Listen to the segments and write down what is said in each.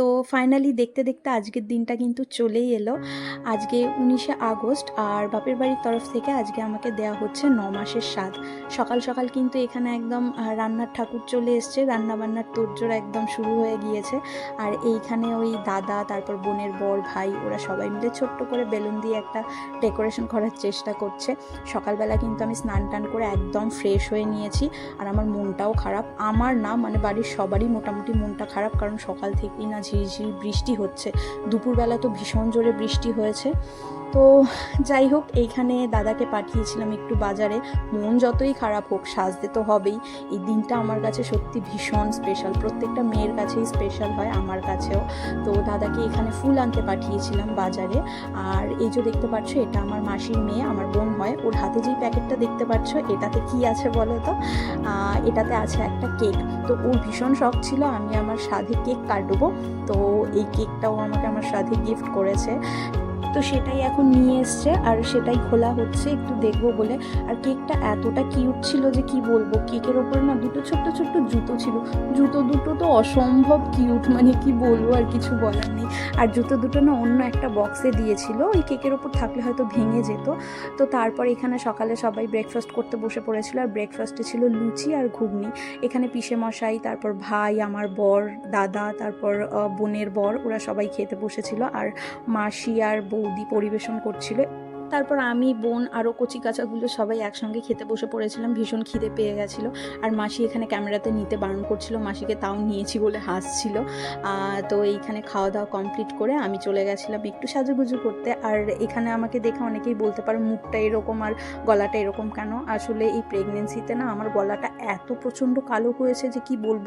Everyone তো finally দেখতে দেখতে আজকের দিনটা কিন্তু চলেই এলো। আজকে উনিশে আগস্ট আর বাপের বাড়ির তরফ থেকে আজকে আমাকে দেয়া হচ্ছে ন মাসের স্বাদ। সকাল সকাল কিন্তু এখানে একদম রান্নার ঠাকুর চলে এসছে। রান্না বান্নার তোড়জোড় একদম শুরু হয়ে গিয়েছে। আর এইখানে ওই দাদা, তারপর বোনের বর, ভাই, ওরা সবাই মিলে ছোট্ট করে বেলুন দিয়ে একটা ডেকোরেশন করার চেষ্টা করছে। সকালবেলা কিন্তু আমি স্নান টান করে একদম ফ্রেশ হয়ে নিয়েছি। আর আমার মনটাও খারাপ। আমার না মানে বাড়ির সবারই মোটামুটি মনটা খারাপ। কারণ সকাল থেকেই না ঝিরিঝিরি বৃষ্টি হচ্ছে। দুপুরবেলা তো ভীষণ জোরে বৃষ্টি হয়েছে। তো যাই হোক, এইখানে দাদাকে পাঠিয়েছিলাম একটু বাজারে। মন যতই খারাপ হোক, সাজতে তো হবেই। এই দিনটা আমার কাছে সত্যি ভীষণ স্পেশাল প্রত্যেকটা মেয়ের কাছেই স্পেশাল হয়, আমার কাছেও। তো দাদাকে এখানে ফুল আনতে পাঠিয়েছিলাম বাজারে। আর এই যে দেখতে পাচ্ছ, এটা আমার মাসির মেয়ে, আমার বোন হয়। ওর হাতে যেই প্যাকেটটা দেখতে পাচ্ছ, এটাতে কি আছে বলো তো? এটাতে আছে একটা কেক। তো ওর ভীষণ শখ ছিল আমি আমার সাধে কেক কাটবো। তো এই কেকটাও আমাকে আমার সাধে গিফট করেছে। তো সেটাই এখন নিয়ে এসছে আর সেটাই খোলা হচ্ছে, একটু দেখব বলে। আর কেকটা এতটা কিউট ছিল যে কি বলব, কেকের ওপরে না দুটো ছোট্ট ছোট্ট জুতো ছিল। জুতো দুটো তো অসম্ভব কিউট মানে কি বলব আর কিছু বলার নেই। আর জুতো দুটো না অন্য একটা বক্সে দিয়েছিল, ওই কেকের ওপর থাকলে হয়তো ভেঙে যেত। তো তারপর এখানে সকালে সবাই ব্রেকফাস্ট করতে বসে পড়েছিল, আর ব্রেকফাস্টে ছিল লুচি আর ঘুগনি। এখানে পিসে মশাই তারপর ভাই, আমার বর, দাদা, তারপর বোনের বর, ওরা সবাই খেতে বসেছিল। আর মাসি আর বৌদি পরিবেশন করছিল। তারপর আমি, বোন আরও কচি কাচাগুলো সবাই একসঙ্গে খেতে বসে পড়েছিলাম, ভীষণ খিদে পেয়ে গেছিল। আর মাসি এখানে ক্যামেরাতে নিতে বারণ করছিল, মাসিকে তাও নিয়েছি বলে হাসছিল। তো এইখানে খাওয়া দাওয়া কমপ্লিট করে আমি চলে গেছিলাম একটু সাজুগুজু করতে। আর এখানে আমাকে দেখে অনেকেই বলতে পারো, মুখটা এরকম আর গলাটা এরকম কেন? আসলে এই প্রেগনেন্সিতে না আমার গলাটা এত প্রচণ্ড কালো হয়েছে যে কি বলব?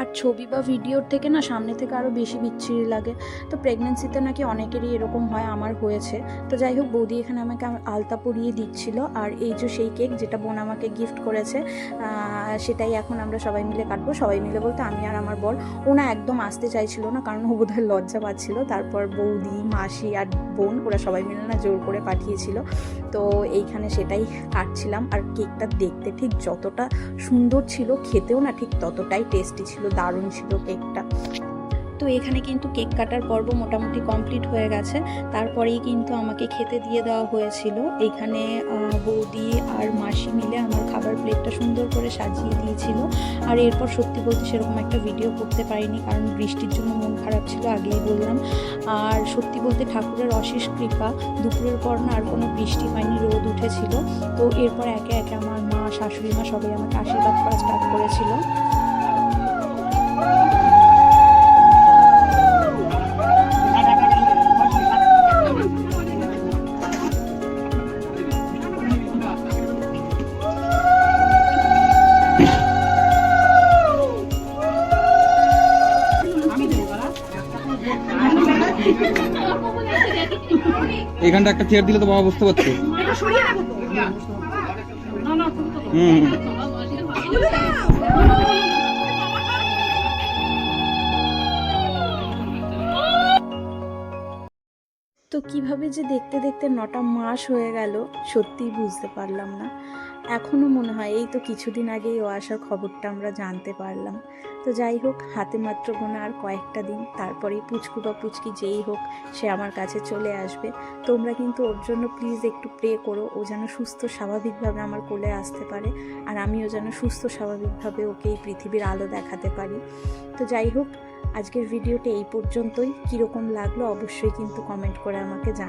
আর ছবি বা ভিডিওর থেকে না সামনে থেকে আরও বেশি বিচ্ছিরি লাগে। তো প্রেগনেন্সিতে নাকি অনেকেরই এরকম হয়, আমার হয়েছে। তো যাই হোক, বৌদি এখানে আমাকে আলতা পরিয়ে দিচ্ছিল। আর এই যে সেই কেক যেটা বোন আমাকে গিফট করেছে সেটাই এখন আমরা সবাই মিলে কাটবো। সবাই মিলে বলতে আমি আর আমার বর। ও না একদম আসতে চাইছিল না, কারণ ও বোধহয় লজ্জা পাচ্ছিল। তারপর বৌদি, মাসি আর বোন, ওরা সবাই মিলে না জোর করে পাঠিয়েছিল। তো এইখানে সেটাই কাটছিলাম। আর কেকটা দেখতে ঠিক যতটা সুন্দর ছিল, খেতেও না ঠিক ততটাই টেস্টি ছিল। দারুণ ছিল কেকটা। তো এখানে কিন্তু কেক কাটার পর্ব মোটামুটি কমপ্লিট হয়ে গেছে। তারপরেই কিন্তু আমাকে খেতে দিয়ে দেওয়া হয়েছিল। এখানে বৌদি আর মাসি মিলে আমার খাবার প্লেটটা সুন্দর করে সাজিয়ে দিয়েছিল। আর এরপর সত্যি বলতে সেরকম একটা ভিডিও করতে পারিনি, কারণ বৃষ্টির জন্য মন খারাপ ছিল, আগেই বললাম। আর সত্যি বলতে ঠাকুরের অশেষ কৃপা, দুপুরের পর না আর কোনো বৃষ্টি হয়নি, রোদ উঠেছিল। তো এরপর একে একে আমার মা, শাশুড়ি মা সবাই আমাকে আশীর্বাদ করা স্টার্ট করেছিল। এখানটা একটা চেয়ার দিলে তো বাবা বুঝতে পারতো। হুম। তো কীভাবে যে দেখতে দেখতে নটা মাস হয়ে গেল সত্যিই বুঝতে পারলাম না। এখনও মনে হয় এই তো কিছুদিন আগেই ও আসার খবরটা আমরা জানতে পারলাম। তো যাই হোক, হাতে মাত্র গোনা আর কয়েকটা দিন, তারপরেই পুচকু বা পুচকি যেই হোক, সে আমার কাছে চলে আসবে। তোমরা কিন্তু ওর জন্য প্লিজ একটু প্রে করো, ও যেন সুস্থ স্বাভাবিকভাবে আমার কোলে আসতে পারে, আর আমিও যেন সুস্থ স্বাভাবিকভাবে ওকে এই পৃথিবীর আলো দেখাতে পারি। তো যাই হোক, আজকের ভিডিওটা এই পর্যন্তই। কীরকম লাগল অবশ্যই কিন্তু কমেন্ট করে আমাকে জান